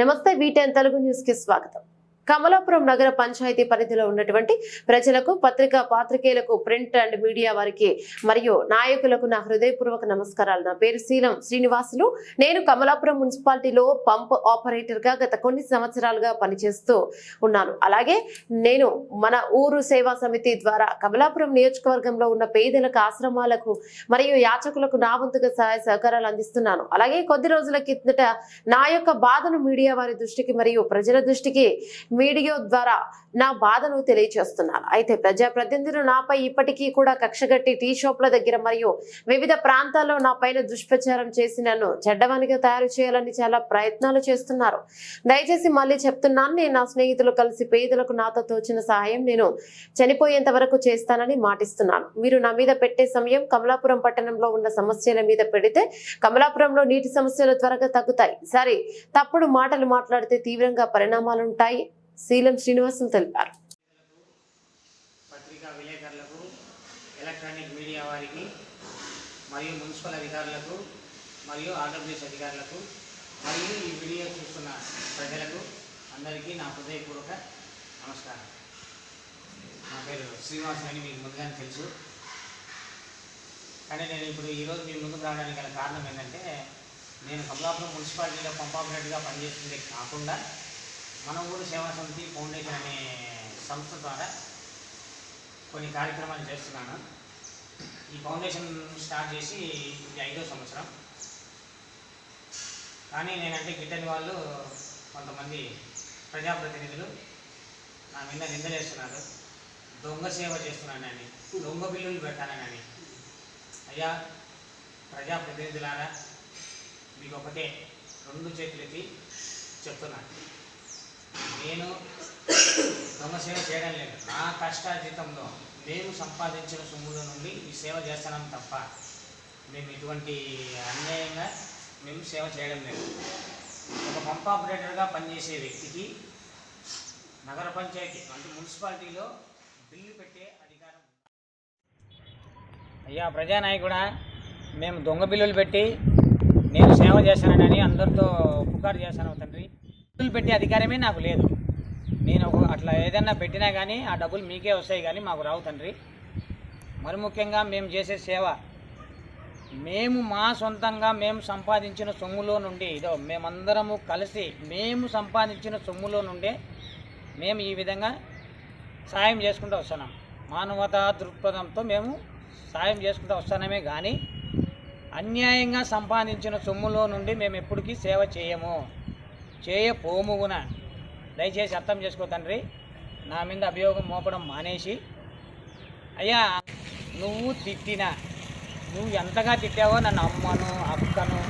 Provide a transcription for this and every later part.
నమస్తే వీటెన్ తెలుగు న్యూస్కి స్వాగతం. కమలాపురం నగర పంచాయతీ పరిధిలో ఉన్నటువంటి ప్రజలకు పత్రికా పాత్రికేయులకు ప్రింట్ అండ్ మీడియా వారికి మరియు నాయకులకు నా హృదయపూర్వక నమస్కారాలు. నా పేరు శీలం శ్రీనివాసులు. నేను కమలాపురం మున్సిపాలిటీలో పంప్ ఆపరేటర్గా గత కొన్ని సంవత్సరాలుగా పనిచేస్తూ ఉన్నాను. అలాగే నేను మన ఊరు సేవా సమితి ద్వారా కమలాపురం నియోజకవర్గంలో ఉన్న పేదలకు ఆశ్రమాలకు మరియు యాచకులకు నా వంతుగా సహాయ సహకారాలు అందిస్తున్నాను. అలాగే కొద్ది రోజుల కిందట నా యొక్క బాధను మీడియా వారి దృష్టికి మరియు ప్రజల దృష్టికి వీడియో ద్వారా నా బాధను తెలియజేస్తున్నాను అయితే ప్రజాప్రతినిధులు నాపై ఇప్పటికీ కూడా కక్షగట్టి టీ షాప్ల దగ్గర మరియు వివిధ ప్రాంతాల్లో నా పైన దుష్ప్రచారం చేసి నన్ను చెడ్డవానిగా తయారు చేయాలని చాలా ప్రయత్నాలు చేస్తున్నారు. దయచేసి మళ్ళీ చెప్తున్నాను నేను నా స్నేహితులు కలిసి పేదలకు నాతో తోచిన సహాయం నేను చనిపోయేంత వరకు చేస్తానని మాటిస్తున్నాను. మీరు నా మీద పెట్టే సమయం కమలాపురం పట్టణంలో ఉన్న సమస్యల మీద పెడితే కమలాపురంలో నీటి సమస్యలు త్వరగా తగ్గుతాయి. సరే తప్పుడు మాటలు మాట్లాడితే తీవ్రంగా పరిణామాలుంటాయి. శీలం శ్రీనివాసం తెలిపారు. పత్రికా విలేకరులకు ఎలక్ట్రానిక్ మీడియా వారికి మరియు మున్సిపల్ అధికారులకు మరియు ఆంధ్రప్రదేశ్ అధికారులకు మరియు ఈ వీడియో చూస్తున్న ప్రజలకు అందరికీ నా హృదయపూర్వక నమస్కారం. నా పేరు శ్రీనివాస్ అని మీకు ముందుగానే తెలుసు. కానీ నేను ఇప్పుడు ఈరోజు మీ ముందుకు రావడానికి గల కారణం ఏంటంటే నేను కమలాపురం మున్సిపాలిటీలో పంపాపరేట్గా పనిచేస్తుంది కాకుండా మన ఊరు సేవా సమితి ఫౌండేషన్ అనే సంస్థ ద్వారా కొన్ని కార్యక్రమాలు చేస్తున్నాను. ఈ ఫౌండేషన్ స్టార్ట్ చేసి ఇది ఐదో సంవత్సరం. కానీ నేనంటే గిట్టని వాళ్ళు కొంతమంది ప్రజాప్రతినిధులు నా మీద నిందలేస్తున్నారు. దొంగ సేవ చేస్తున్నానని దొంగ బిల్లులు పెట్టానని అయ్యా ప్రజాప్రతినిధులారా మీకు ఒకటే రెండు చేతులకి చెప్తున్నాను నేను దొంగ సేవ చేయడం లేదు. నా కష్టార్జితంలో మేము సంపాదించిన సొమ్ముల నుండి ఈ సేవ చేస్తున్నాం తప్ప మేము ఇటువంటి అన్యాయంగా మేము సేవ చేయడం లేదు. ఒక పంప్ ఆపరేటర్గా పనిచేసే వ్యక్తికి నగర పంచాయతీ అంటే మున్సిపాలిటీలో బిల్లు పెట్టే అధికారం అయ్యా ప్రజానాయకుడా మేము దొంగ బిల్లులు పెట్టి నేను సేవ చేశానని అందరితో పుకారు చేశాను తండ్రి. డబ్బులు పెట్టే అధికారమే నాకు లేదు. నేను ఒక అట్లా ఏదైనా పెట్టినా కానీ ఆ డబ్బులు మీకే వస్తాయి కానీ మాకు రావు తండ్రి. మరి ముఖ్యంగా మేము చేసే సేవ మేము మా సొంతంగా మేము సంపాదించిన సొమ్ములో నుండి ఇదో మేమందరము కలిసి మేము సంపాదించిన సొమ్ములో నుండే మేము ఈ విధంగా సాయం చేసుకుంటూ వస్తున్నాం. మానవతా దృక్పథంతో మేము సాయం చేసుకుంటూ వస్తున్నామే కానీ అన్యాయంగా సంపాదించిన సొమ్ములో నుండి మేము ఎప్పటికీ సేవ చేయము. చేయపోముగున దయచేసి అర్థం చేసుకో తండ్రి. నా మీద అభియోగం మోపడం మానేసి. అయ్యా నువ్వు తిట్టినా నువ్వు ఎంతగా తిట్టావో నన్ను అమ్మను అక్కను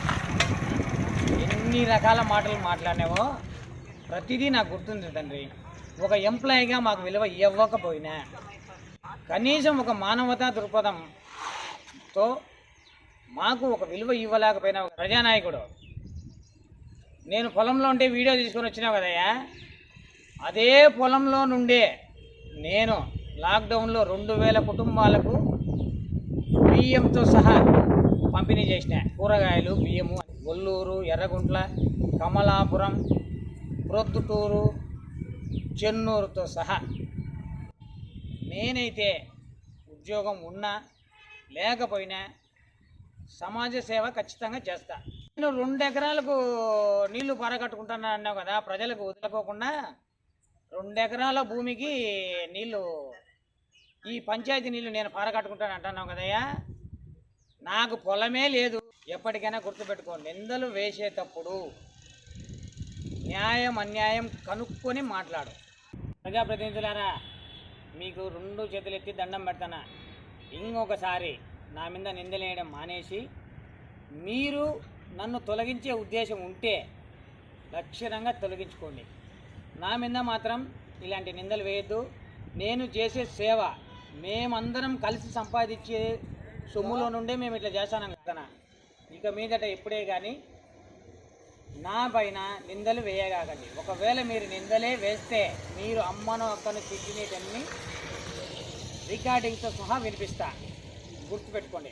ఎన్ని రకాల మాటలు మాట్లాడినావో ప్రతిదీ నాకు గుర్తుంది తండ్రి. ఒక ఎంప్లాయీగా మాకు విలువ ఇవ్వకపోయినా కనీసం ఒక మానవతా దృక్పథంతో మాకు ఒక విలువ ఇవ్వలేకపోయినా ఒక ప్రజానాయకుడు. నేను పొలంలో ఉంటే వీడియో తీసుకొని వచ్చినావు కదయ్యా? అదే పొలంలో నుండే నేను లాక్డౌన్లో రెండు వేల కుటుంబాలకు బియ్యంతో సహా పంపిణీ చేసిన కూరగాయలు బియ్యము ఒల్లూరు ఎర్రగుంట్ల కమలాపురం ప్రొద్దుటూరు చెన్నూరుతో సహా నేనైతే ఉద్యోగం ఉన్నా లేకపోయినా సమాజ సేవ ఖచ్చితంగా చేస్తా. నేను రెండు ఎకరాలకు నీళ్ళు పారకట్టుకుంటాను అన్నావు కదా ప్రజలకు వదులుకోకుండా రెండు ఎకరాల భూమికి నీళ్ళు ఈ పంచాయతీ నీళ్ళు నేను పారకట్టుకుంటాను అంటున్నావు కదయ్యా. నాకు పొలమే లేదు ఎప్పటికైనా గుర్తుపెట్టుకో నిందలు వేసేటప్పుడు న్యాయం అన్యాయం కనుక్కొని మాట్లాడు. ప్రజాప్రతినిధులారా మీకు రెండు చేతులెత్తి దండం పెడతానా? ఇంకొకసారి నా మీద నిందలేయడం మానేసి మీరు నన్ను తొలగించే ఉద్దేశం ఉంటే లక్షణంగా తొలగించుకోండి. నా మీద మాత్రం ఇలాంటి నిందలు వేయద్దు. నేను చేసే సేవ మేమందరం కలిసి సంపాదించే సొమ్ములో నుండే మేము ఇట్లా చేస్తాను కదా. ఇక మీదట ఎప్పుడే కానీ నా పైన నిందలు వేయగాకండి. ఒకవేళ మీరు నిందలే వేస్తే మీరు అమ్మను అక్కను తిట్టినటన్ని రికార్డింగ్తో సహా వినిపిస్తా. గుర్తుపెట్టుకోండి.